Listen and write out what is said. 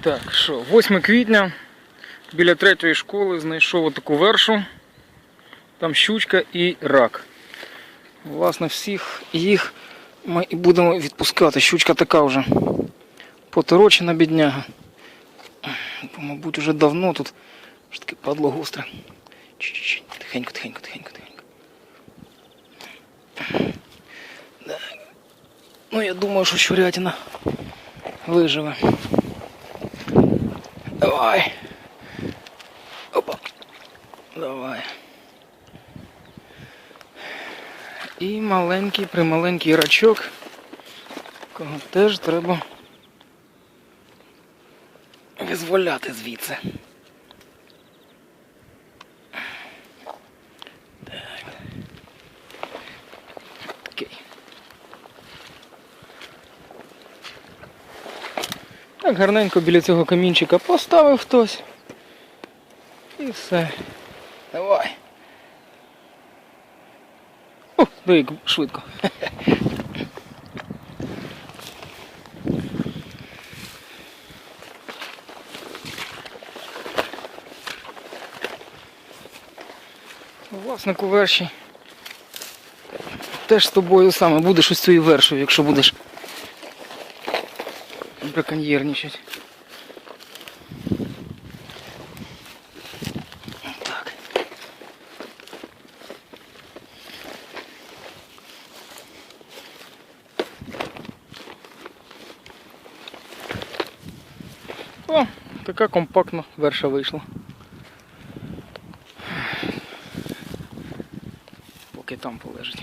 Так, що, 8 квітня біля третьої школи знайшов таку вершу. Там щучка і рак. Власне, всіх їх ми і будемо відпускати. Щучка така вже поторочена бідняга. Мабуть, вже давно тут ж таке падло гостре. Чуть-чуть, тихенько, тихенько, тихенько, тихенько. Ну, я думаю, що щурятина виживе. Давай. Опа. Давай. І маленький, прималенький рачок, кого теж треба визволяти звідси. Так гарненько біля цього камінчика поставив хтось. І все. Давай. О, диви, швидко. Власнику верші. Теж з тобою саме будеш ось цією вершою, якщо будеш браконьєрничать. Так. О, така компактна верша вийшла. Поки там полежить.